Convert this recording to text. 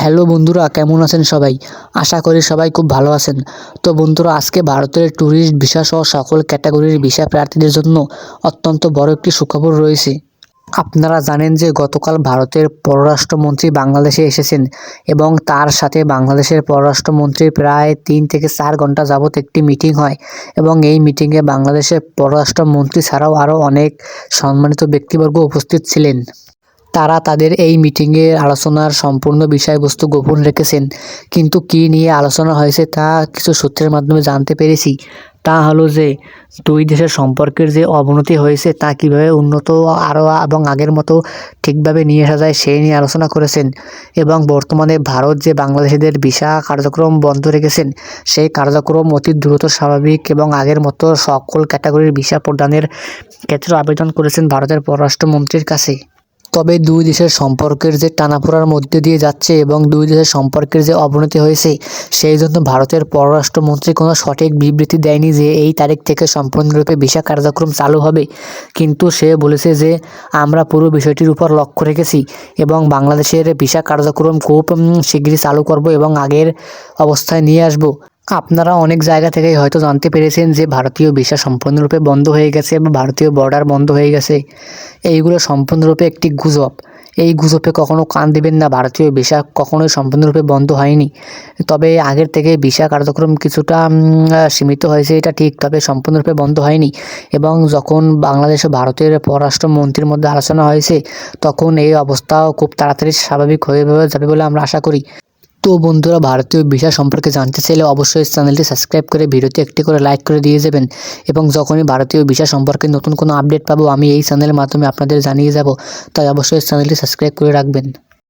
Hello বন্ধুরা, কেমন আছেন সবাই? আশা করি সবাই খুব ভালো আছেন। তো বন্ধুরা, আজকে ভারতের ট্যুরিস্ট ভিসা সহ সকল ক্যাটাগরির ভিসা প্রার্থীদের জন্য অত্যন্ত বড় একটি সুখবর রয়েছে। আপনারা জানেন যে গতকাল ভারতের পররাষ্ট্রমন্ত্রী বাংলাদেশে এসেছেন এবং তার সাথে বাংলাদেশের পররাষ্ট্রমন্ত্রীর প্রায় তিন থেকে চার ঘণ্টা যাবত একটি মিটিং হয় এবং এই মিটিংয়ে বাংলাদেশের পররাষ্ট্রমন্ত্রী ছাড়াও আরও অনেক সম্মানিত ব্যক্তিবর্গ উপস্থিত ছিলেন। তারা তাদের এই মিটিংয়ে আলোচনার সম্পূর্ণ বিষয়বস্তু গোপন রেখেছেন। কিন্তু কী নিয়ে আলোচনা হয়েছে তা কিছু সূত্রের মাধ্যমে জানতে পেরেছি। তা হলো যে, দুই দেশের সম্পর্কের যে অবনতি হয়েছে তা কীভাবে উন্নত আরও এবং আগের মতো ঠিকভাবে নিয়ে আসা যায় সেই নিয়ে আলোচনা করেছেন এবং বর্তমানে ভারত যে বাংলাদেশিদের ভিসা কার্যক্রম বন্ধ রেখেছেন, সেই কার্যক্রম অতি দ্রুত স্বাভাবিক এবং আগের মতো সকল ক্যাটাগরির ভিসা প্রদানের ক্ষেত্রে আবেদন করেছেন ভারতের পররাষ্ট্রমন্ত্রীর কাছে। তবে দুই দেশের সম্পর্কের যে টানাপোড়ার মধ্যে দিয়ে যাচ্ছে এবং দুই দেশের সম্পর্কের যে অবনতি হয়েছে, সেই জন্য ভারতের পররাষ্ট্রমন্ত্রী কোনো সঠিক বিবৃতি দেয়নি যে এই তারিখ থেকে সম্পূর্ণরূপে ভিসা কার্যক্রম চালু হবে। কিন্তু সে বলেছে যে, আমরা পুরো বিষয়টির উপর লক্ষ্য রেখেছি এবং বাংলাদেশের ভিসা কার্যক্রম খুব শিগগিরই চালু করব এবং আগের অবস্থায় নিয়ে আসব। আপনারা অনেক জায়গা থেকেই হয়তো জানতে পেরেছেন যে ভারতীয় ভিসা সম্পূর্ণরূপে বন্ধ হয়ে গেছে বা ভারতীয় বর্ডার বন্ধ হয়ে গেছে। এইগুলো সম্পূর্ণরূপে একটি গুজব। এই গুজবে কখনো কান দিবেন না, ভারতীয় ভিসা কখনোই সম্পূর্ণরূপে বন্ধ হয়নি। তবে আগের থেকে ভিসা কার্যক্রম কিছুটা সীমিত হয়েছে, এটা ঠিক। তবে সম্পূর্ণরূপে বন্ধ হয়নি এবং যখন বাংলাদেশ ও ভারতের পররাষ্ট্রমন্ত্রীর মধ্যে আলোচনা হয়েছে, তখন এই অবস্থাও খুব তাড়াতাড়ি স্বাভাবিক হয়ে যাবে বলে আমরা আশা করি। তো বন্ধুরা, ভারতীয় ভিসা সম্পর্কে জানতে চাইলে অবশ্যই চ্যানেলটি সাবস্ক্রাইব করে ভিডিওতে একটি করে লাইক করে দিয়ে যাবেন। এবং যখনই ভারতীয় ভিসা সম্পর্কে নতুন কোনো আপডেট পাবো, আমি এই চ্যানেলের মাধ্যমে আপনাদের জানিয়ে যাব। তাই অবশ্যই চ্যানেলটি সাবস্ক্রাইব করে রাখবেন।